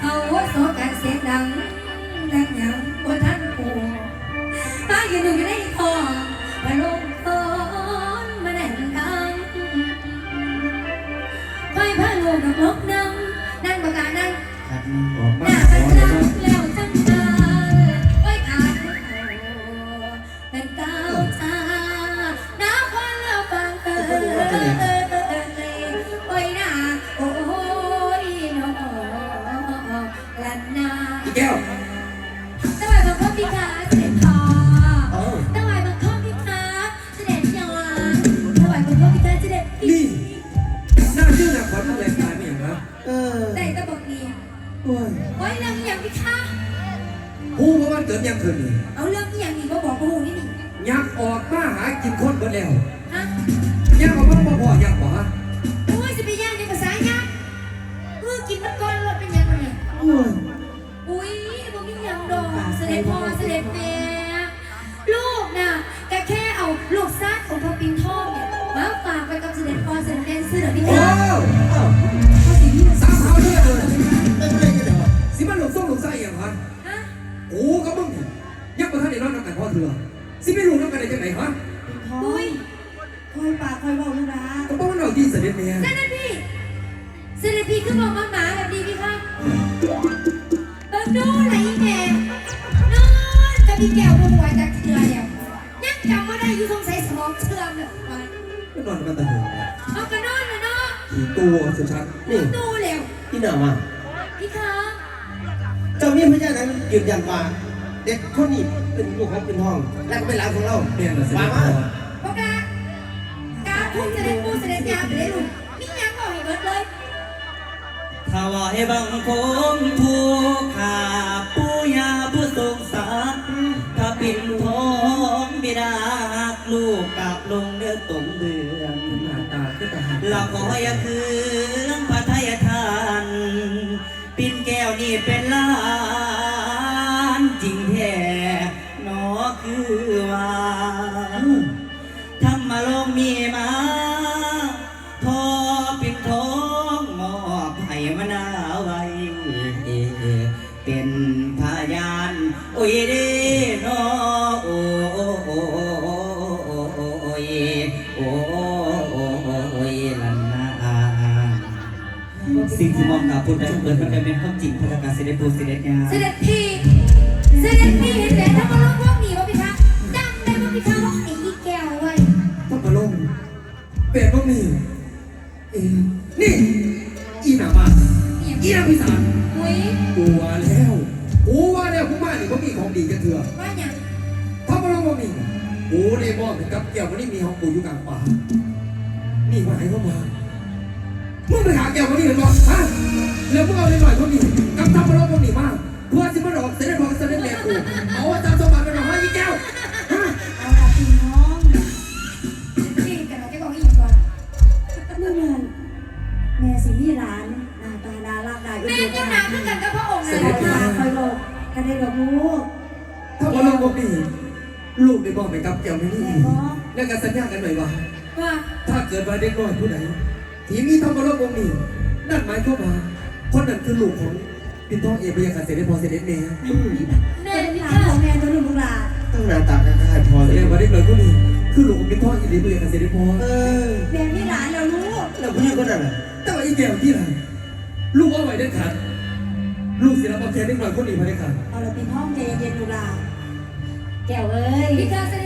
เขาโสกัดเสียงดังดังยังบนท่านปู่ป้าอยู่หนูอยู่ได้ แก้วสวัสดีครับพี่ขาเสด็จพ่อเอ้าสวัสดีครับพี่ขาเสด็จยอนสวัสดีครับพี่ขาเสด็จพี่นี่หน้าชื่อหนักขวัญอะไรตายไม่อย่างนะเออได้ตะบอกนี่โอ้ยโอ้ยเรื่องอย่างพี่ขาผู้ว่ามันเกิดยังคืนนี่เอาเรื่องอย่างนี้มาบอกกูนี่นี่ยักษ์ออกมาหากินคนเบิดแล้วฮะยักษ์ออกมาบ่พอยักษ์บ่ฮะโอ้ยจะไปย่างในภาษาย่างเออกินมันก่อนรถเป็นยังไงเนี่ย ที่เสด็จแม่เสด็จพี่เสด็จพี่คือบอกมาหมาแบบนี้พี่คะเบิ่งดูไหนอีแม่นอนกับพี่แก้วบ่ไหวจากเทือเนี่ยยังจำบ่ได้อยู่สงสัยสมองเชื่อมเลยว่าก็นอนกันตะเหินเอากระนอนนะเนาะขี่ตัวชัดนี่ดูเร็วที่หนามาพี่คะเจ้ามีพยานนั้นยืนยันว่าเด็กคนนี้เป็นลูกของเป็นห้อง และก็เป็นหลานของเราๆเนี่ยนะเสด็มาจมาพ่อบอกกา ยาไปเลยลุงมีหยังบอกให้เบิดเลยถวายบังคมผู้ขาผู้ยาผู้ทรงสารถ้าปิ่นทองบิดาหักลูกกลับลงเดือตรงเดือนหน้าตาก็ตาเราขออย่าคืนพระทยทานปิ่นแก้วนี่เป็นล้านจริงแท้หนอคือว่าทำมาลงมีมา ยเด้นอโอ้โอ้โอ้โอ้โอ้ยโอ้โอ้ยลันนาสิ่งที่มองกับพุทธเจ้าเปิดมันเป็นความจริงพัฒการเสด็จปูเสด็จงาเสด็จพี่เสด็จพี่เห็นแหวนทำมาลงพวกหนีวะพี่คะจำได้ว่าพี่คะว่าไอ้อีแก้วไว้ต้องมาลงเป็ดพวกนี้เอ็นี่อีหนามาอีหนาพิสานอุ้ยกลัวแล้ว กูว่าแล้วกูมานี่เขามีของดีกันเถื่อว่าหยังถ้ามาลงพวกนี้กูได้บอกถึงกับเกี่ยววันนี้มีของกูอยู่กลางป่านี่มาไหนก็มามึงไปหาแก้ววันนี้เห็นบ่ฮะแล้วมึงเอาในหน่อยพวกนี้กับทำมาลงพวกนี้มาเพื่อจะมาหลอกเสด็จพ่อเสด็จแม่กูเอาอาจารย์สมบัติ บอกไปกับแก้วไม่นี่แม่บอกแล้วก็สัญญากันหน่อยว่า ว่าถ้าเกิดว่าเด็กน้อยผู้ใดที่มีธรรมรสองค์นี้นั่นหมายความว่าคนนั้นคือลูกของปินทองเอกพยาคารเสด็จพ่อเสด็จแม่แม่เป็นพี่หลานคะของแม่ตัวลูกลูกหลานตั้งหน้าตาคล้ายๆพอแสเลดยงว่าเด็กน้อยผู้นี้คือลูกของปินทองเอกพยาคารเสด็จพ่อเออแม่มีหลานแล้วลูกแล้วผู้หญิงคนนั้นน่ะแต่ว่าอีแก้วที่ไหนลูกเอาไว้เด็ดขาดลูกศิลปะแทนเด็กน้อยคนนี้มาได้ขาดเอาละเป็นห้องใจเย็นๆลูกหลานแก้วเอ้ยพี่คะเสด็จ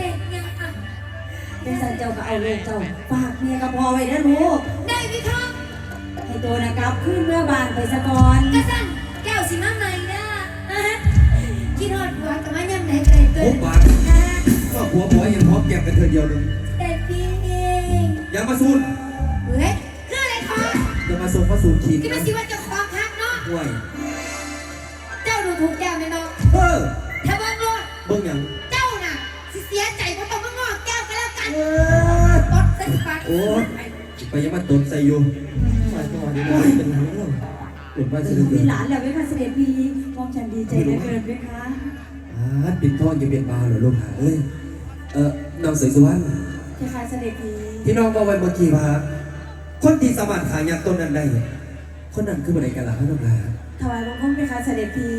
ยังอะ เป็นสันเจ้าก็เอาลูกเจ้าฝากเมียกับพ่อไว้นะลูกได้พี่คะให้ตัวนะครับขึ้นเมื่อบานไปสะก่อนกระสันแก้วสิมาใหม่นะอะฮะคิดฮอดหัวกับมาย่ำไหนกันเลยเกิโอ้นบาทอะก็ผัวผัวยังพร้อมแก็บกันเธอเดียวหนึ่งเสด็จพี่อย่ามาสูนเฮ้ยคืออะไรคะอย่ามาส่งมาสูนขีดที่นะมันสิว่าเจะคลองพักเนาะห่วยเจ้าดูถูกแก้วไหมเน อ้ยไปยังมาตนใส่อยู่หมายความว่านี่มันเป็นหางเราเกิดมาจะได้เกิมีดหลานแล้วไหมคะเสด็จพี่มองฉันดีใจเหลือเกินไหมคะอ่าปิดทองอย่าเบียดบาเหรอลูกหาเอ้ยเออน้องสวยสุวรรณเจ้าค่ะเสด็จพี่ที่น้องบอกไว้เมื่อกี้ว่า คนที่สามารถขายยักษ์ต้นนั้นได้คนนั้นคือบันไดกันล่ะครับน้องหลาถวายบังคมไหมคะเสด็จพี่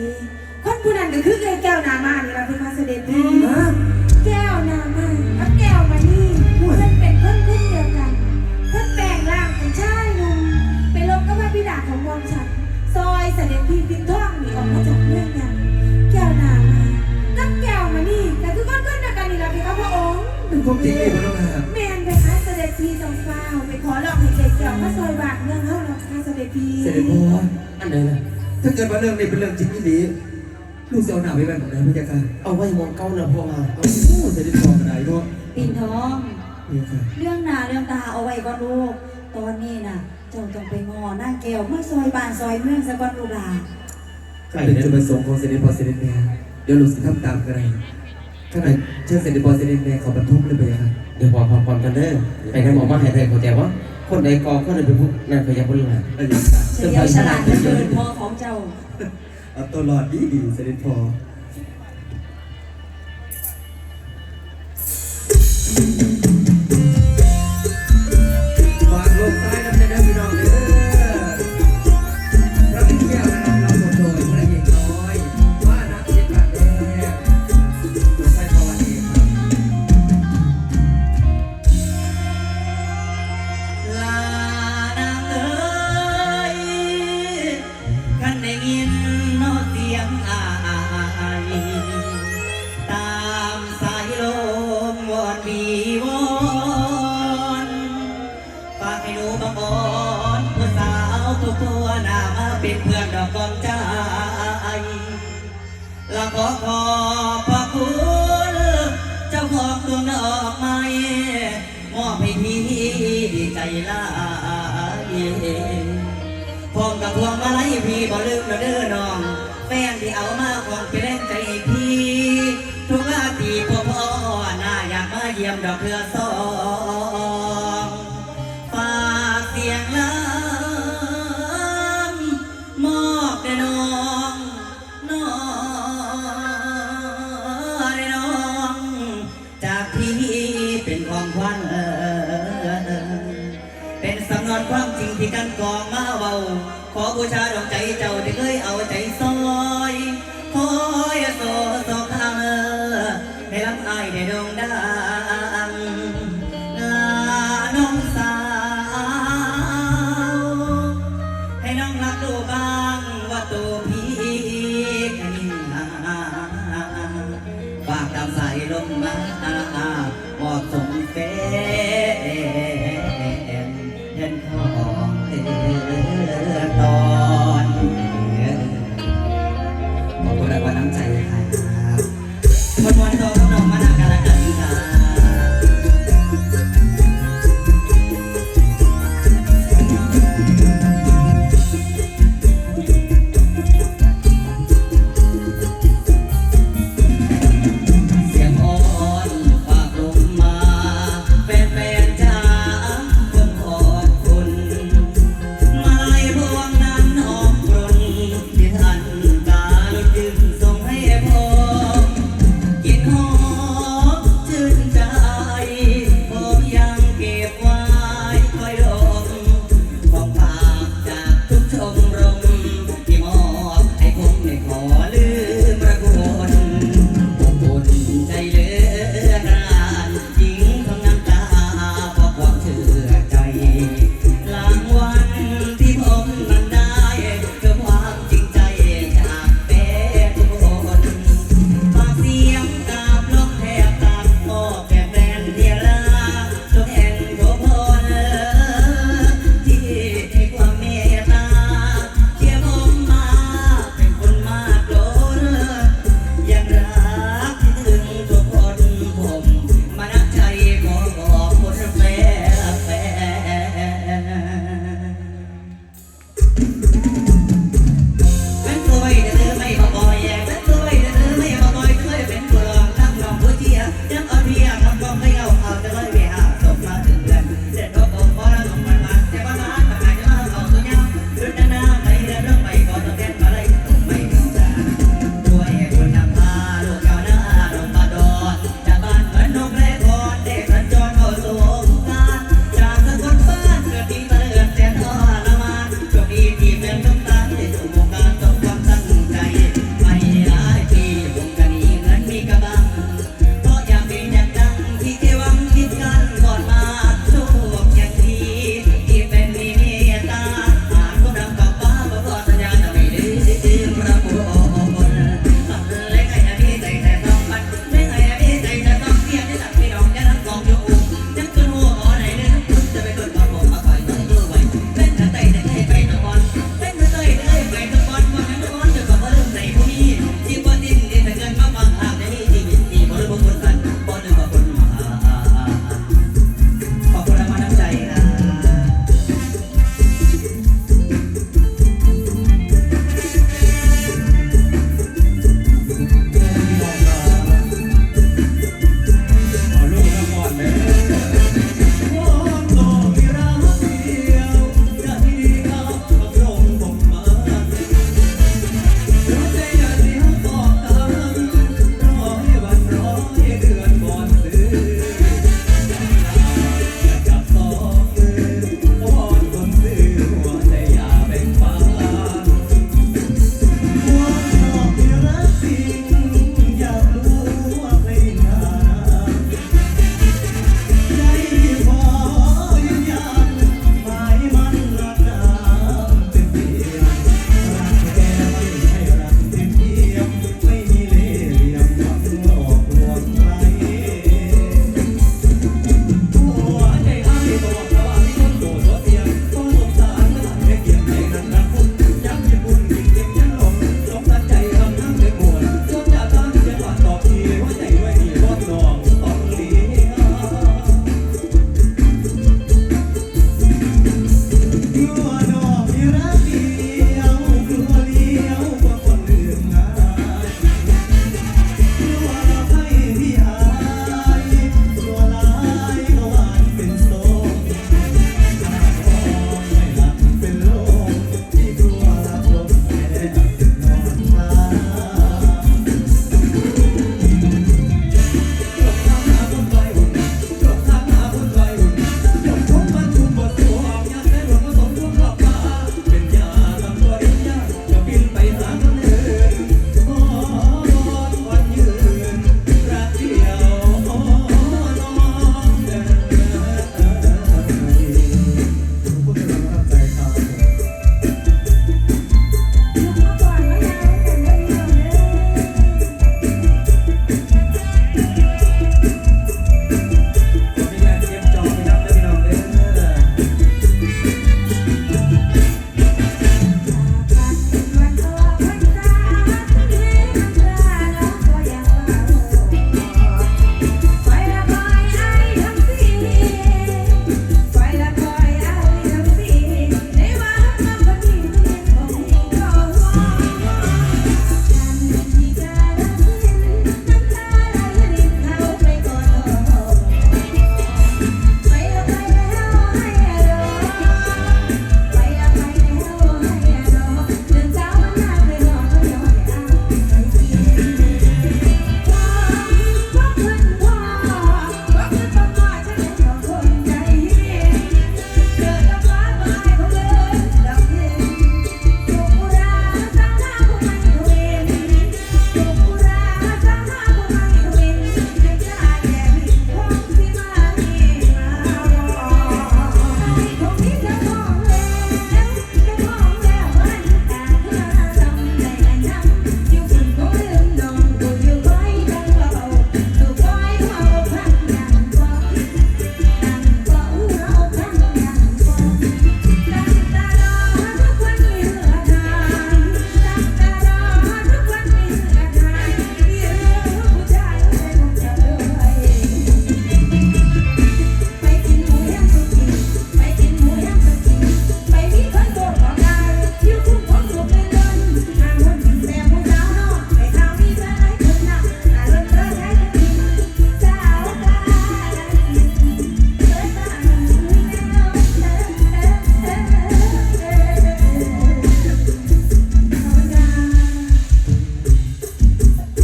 ผู้นั้นก็คือไอ้แก้วนามานี่ล่ะเป็นมาเสด็จพี่ฮะแก้วนามากับแก้วมานี่เพื่อนเป็นเพื่อนเพื่อน บิดาของวงฉันซอยเสด็จพี่พินท่องหนีออกมาจากเมืองยังแก้วนามากับแก้วมานี่ก็คือก้อนก้อนเดียวกันนี่ล่ะพี่ครับพระองค์เป็นความจริงเลยมันต้องหาแมนไปหาเสด็จพี่จงฟ้าวไปขอลองให้เกศแก้วมาซอยบาทเมืองเฮาหรอกค่ะเสด็จพี่เสด็จพ่ออันไหนล่ะถ้าเกิดว่าเรื่องนี้เป็นเรื่องจริงที่ดีลูกจะเอาหนาไปแบบไหนพระเจ้าค่ะเอาไว้มองเก้านะพ่อมาโอ้เสด็จพ่อมาไหนเนาะปิ่นทองนี่ค่ะเรื่องหนาเรื่องตาเอาไว้ก่อนลูก ตอนนี้น่ะ เจ้าต้องไปงอหน้าแก้วมาซอยบ้านซอยเมืองซะก่อนลูกหลานข้าเป็นจุดประสงค์ของเสด็จพ่อเสด็จแม่เดี๋ยวลูกสิทำตามกันเลยข้าเป็นเชิญเสด็จพ่อเสด็จแม่เขาบรรทุกเลยไปค่ะเดี๋ยวพอพอพอกันเด้อไปนั่งบอกว่าให้ไทยเข้าใจว่าคนใดกองคนใดเป็นผู้นั่นพยาบริหารเอะไรค่ะเฉลียวฉลาดเหลือเกินพ่อของเจ้าเอาตัวรอดดีดีเสด็จพ่อ ทุกตัวหน้ามาเป็นเพื่อนดอกกองใจและขอขอบพระคุณเจ้าของดวงดอกไม้มอบให้พี่ใจลายพร้อมกับพวงมาลัยพี่บ่ลืมเด้อน้องแฟนที่เอามาของเป็นแรงใจพี่ ทุกอาทิตย์พ่อพ่อหน้าอยากมาเยี่ยมดอกเรือสองฝากเสียงล